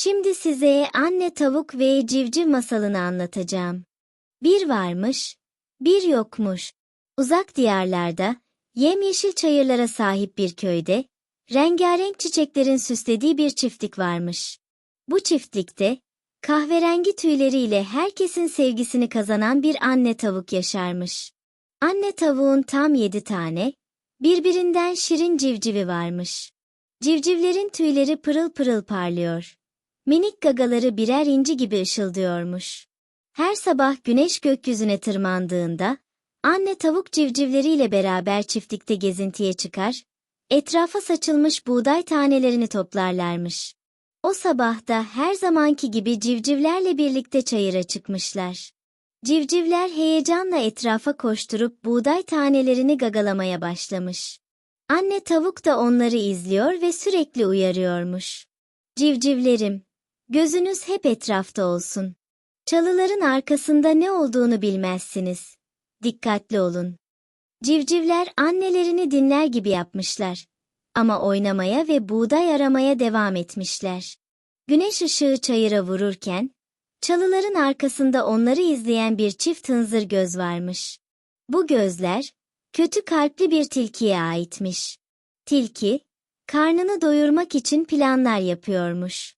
Şimdi size anne tavuk ve civciv masalını anlatacağım. Bir varmış, bir yokmuş. Uzak diyarlarda, yemyeşil çayırlara sahip bir köyde, rengarenk çiçeklerin süslediği bir çiftlik varmış. Bu çiftlikte, kahverengi tüyleriyle herkesin sevgisini kazanan bir anne tavuk yaşarmış. Anne tavuğun tam yedi tane, birbirinden şirin civcivi varmış. Civcivlerin tüyleri pırıl pırıl parlıyor. Minik gagaları birer inci gibi ışıldıyormuş. Her sabah güneş gökyüzüne tırmandığında, anne tavuk civcivleriyle beraber çiftlikte gezintiye çıkar, etrafa saçılmış buğday tanelerini toplarlarmış. O sabah da her zamanki gibi civcivlerle birlikte çayıra çıkmışlar. Civcivler heyecanla etrafa koşturup buğday tanelerini gagalamaya başlamış. Anne tavuk da onları izliyor ve sürekli uyarıyormuş. Civcivlerim, gözünüz hep etrafta olsun. Çalıların arkasında ne olduğunu bilmezsiniz. Dikkatli olun. Civcivler annelerini dinler gibi yapmışlar. Ama oynamaya ve buğday aramaya devam etmişler. Güneş ışığı çayıra vururken, çalıların arkasında onları izleyen bir çift hınzır göz varmış. Bu gözler, kötü kalpli bir tilkiye aitmiş. Tilki, karnını doyurmak için planlar yapıyormuş.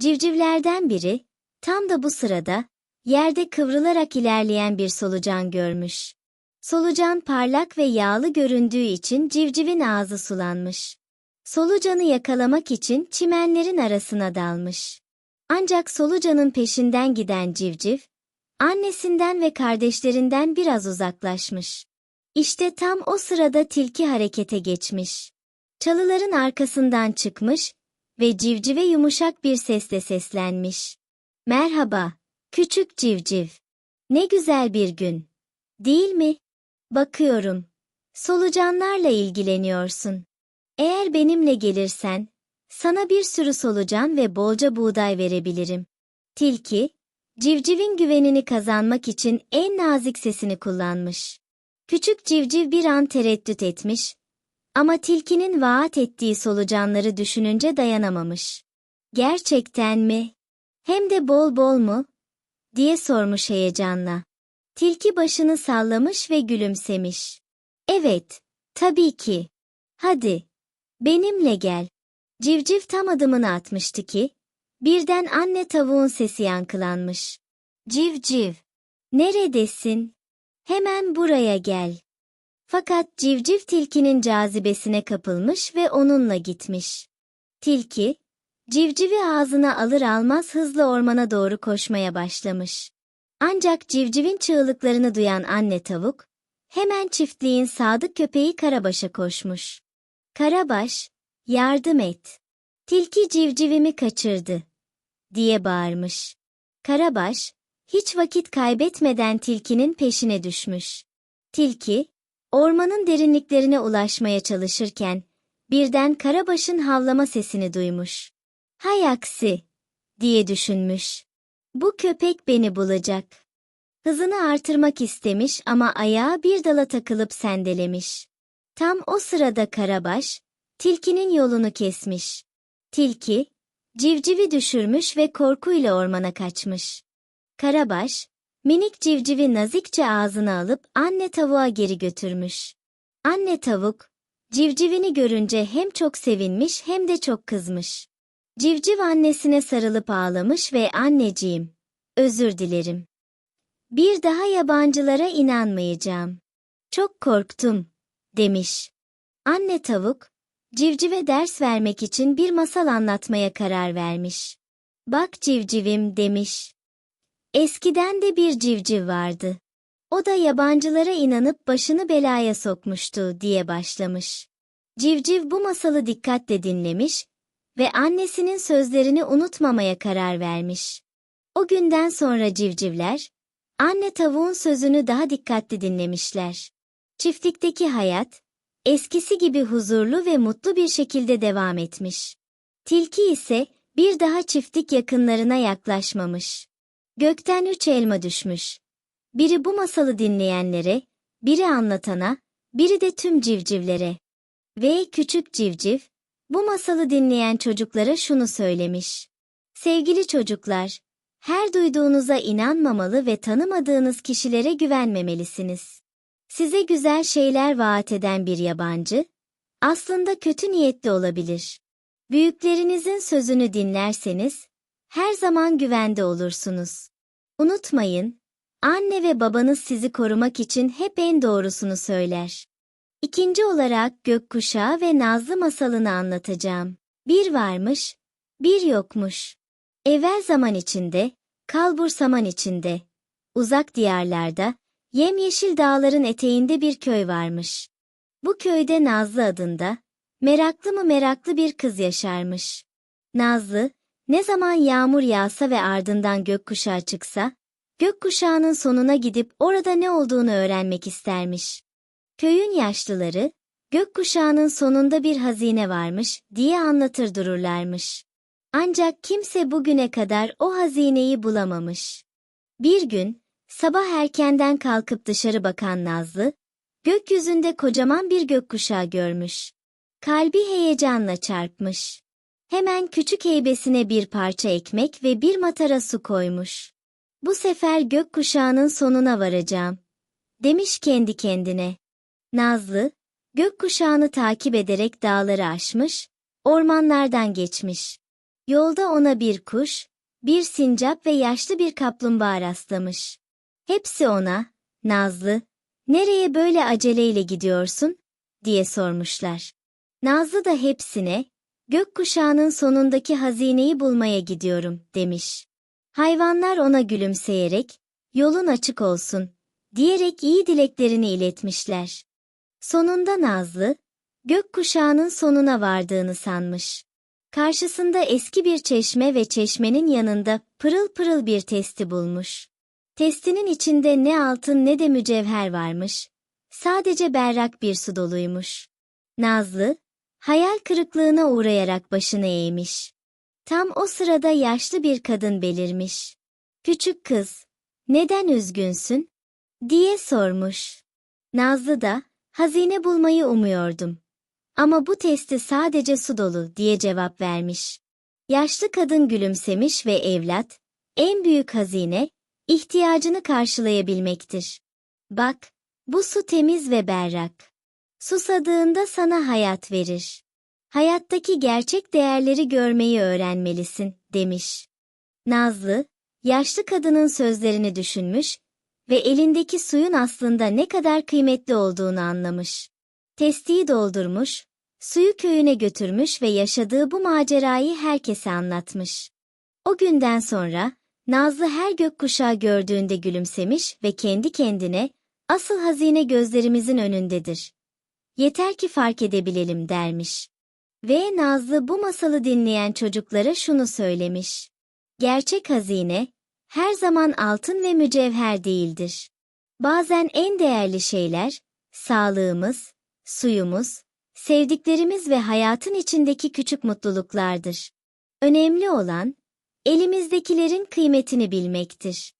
Civcivlerden biri, tam da bu sırada, yerde kıvrılarak ilerleyen bir solucan görmüş. Solucan parlak ve yağlı göründüğü için civcivin ağzı sulanmış. Solucanı yakalamak için çimenlerin arasına dalmış. Ancak solucanın peşinden giden civciv, annesinden ve kardeşlerinden biraz uzaklaşmış. İşte tam o sırada tilki harekete geçmiş. Çalıların arkasından çıkmış ve civcive yumuşak bir sesle seslenmiş. Merhaba, küçük civciv. Ne güzel bir gün. Değil mi? Bakıyorum. Solucanlarla ilgileniyorsun. Eğer benimle gelirsen, sana bir sürü solucan ve bolca buğday verebilirim. Tilki, civcivin güvenini kazanmak için en nazik sesini kullanmış. Küçük civciv bir an tereddüt etmiş ama tilkinin vaat ettiği solucanları düşününce dayanamamış. Gerçekten mi? Hem de bol bol mu? diye sormuş heyecanla. Tilki başını sallamış ve gülümsemiş. Evet, tabii ki. Hadi, benimle gel. Civciv tam adımını atmıştı ki, birden anne tavuğun sesi yankılanmış. Civciv, neredesin? Hemen buraya gel. Fakat civciv tilkinin cazibesine kapılmış ve onunla gitmiş. Tilki, civcivi ağzına alır almaz hızlı ormana doğru koşmaya başlamış. Ancak civcivin çığlıklarını duyan anne tavuk, hemen çiftliğin sadık köpeği Karabaş'a koşmuş. Karabaş, yardım et. Tilki civcivimi kaçırdı, diye bağırmış. Karabaş, hiç vakit kaybetmeden tilkinin peşine düşmüş. Tilki, ormanın derinliklerine ulaşmaya çalışırken, birden Karabaş'ın havlama sesini duymuş. Hay aksi, diye düşünmüş. Bu köpek beni bulacak. Hızını artırmak istemiş ama ayağı bir dala takılıp sendelemiş. Tam o sırada Karabaş, tilkinin yolunu kesmiş. Tilki, civcivi düşürmüş ve korkuyla ormana kaçmış. Karabaş, minik civcivi nazikçe ağzına alıp anne tavuğa geri götürmüş. Anne tavuk, civcivini görünce hem çok sevinmiş hem de çok kızmış. Civciv annesine sarılıp ağlamış ve anneciğim, özür dilerim. Bir daha yabancılara inanmayacağım. Çok korktum, demiş. Anne tavuk, civcive ders vermek için bir masal anlatmaya karar vermiş. Bak civcivim demiş. Eskiden de bir civciv vardı. O da yabancılara inanıp başını belaya sokmuştu diye başlamış. Civciv bu masalı dikkatle dinlemiş ve annesinin sözlerini unutmamaya karar vermiş. O günden sonra civcivler, anne tavuğun sözünü daha dikkatli dinlemişler. Çiftlikteki hayat, eskisi gibi huzurlu ve mutlu bir şekilde devam etmiş. Tilki ise bir daha çiftlik yakınlarına yaklaşmamış. Gökten üç elma düşmüş. Biri bu masalı dinleyenlere, biri anlatana, biri de tüm civcivlere. Ve küçük civciv, bu masalı dinleyen çocuklara şunu söylemiş. Sevgili çocuklar, her duyduğunuza inanmamalı ve tanımadığınız kişilere güvenmemelisiniz. Size güzel şeyler vaat eden bir yabancı, aslında kötü niyetli olabilir. Büyüklerinizin sözünü dinlerseniz, her zaman güvende olursunuz. Unutmayın, anne ve babanız sizi korumak için hep en doğrusunu söyler. İkinci olarak gökkuşağı ve Nazlı masalını anlatacağım. Bir varmış, bir yokmuş. Evvel zaman içinde, kalbur saman içinde, uzak diyarlarda, yemyeşil dağların eteğinde bir köy varmış. Bu köyde Nazlı adında, meraklı mı meraklı bir kız yaşarmış. Nazlı, ne zaman yağmur yağsa ve ardından gökkuşağı çıksa, gökkuşağının sonuna gidip orada ne olduğunu öğrenmek istermiş. Köyün yaşlıları, gökkuşağının sonunda bir hazine varmış diye anlatır dururlarmış. Ancak kimse bugüne kadar o hazineyi bulamamış. Bir gün, sabah erkenden kalkıp dışarı bakan Nazlı, gökyüzünde kocaman bir gökkuşağı görmüş. Kalbi heyecanla çarpmış. Hemen küçük heybesine bir parça ekmek ve bir matara su koymuş. Bu sefer gökkuşağının sonuna varacağım. Demiş kendi kendine. Nazlı, gökkuşağını takip ederek dağları aşmış, ormanlardan geçmiş. Yolda ona bir kuş, bir sincap ve yaşlı bir kaplumbağa rastlamış. Hepsi ona, Nazlı, nereye böyle aceleyle gidiyorsun, diye sormuşlar. Nazlı da hepsine, gökkuşağının sonundaki hazineyi bulmaya gidiyorum, demiş. Hayvanlar ona gülümseyerek, yolun açık olsun, diyerek iyi dileklerini iletmişler. Sonunda Nazlı, gökkuşağının sonuna vardığını sanmış. Karşısında eski bir çeşme ve çeşmenin yanında pırıl pırıl bir testi bulmuş. Testinin içinde ne altın ne de mücevher varmış. Sadece berrak bir su doluymuş. Nazlı, hayal kırıklığına uğrayarak başını eğmiş. Tam o sırada yaşlı bir kadın belirmiş. Küçük kız, neden üzgünsün? diye sormuş. Nazlı da, hazine bulmayı umuyordum. Ama bu testi sadece su dolu diye cevap vermiş. Yaşlı kadın gülümsemiş ve evlat, en büyük hazine, ihtiyacını karşılayabilmektir. Bak, bu su temiz ve berrak. Susadığında sana hayat verir. Hayattaki gerçek değerleri görmeyi öğrenmelisin, demiş. Nazlı, yaşlı kadının sözlerini düşünmüş ve elindeki suyun aslında ne kadar kıymetli olduğunu anlamış. Testiyi doldurmuş, suyu köyüne götürmüş ve yaşadığı bu macerayı herkese anlatmış. O günden sonra, Nazlı her gökkuşağı gördüğünde gülümsemiş ve kendi kendine, asıl hazine gözlerimizin önündedir. Yeter ki fark edebilelim dermiş. Ve Nazlı bu masalı dinleyen çocuklara şunu söylemiş. Gerçek hazine, her zaman altın ve mücevher değildir. Bazen en değerli şeyler, sağlığımız, suyumuz, sevdiklerimiz ve hayatın içindeki küçük mutluluklardır. Önemli olan, elimizdekilerin kıymetini bilmektir.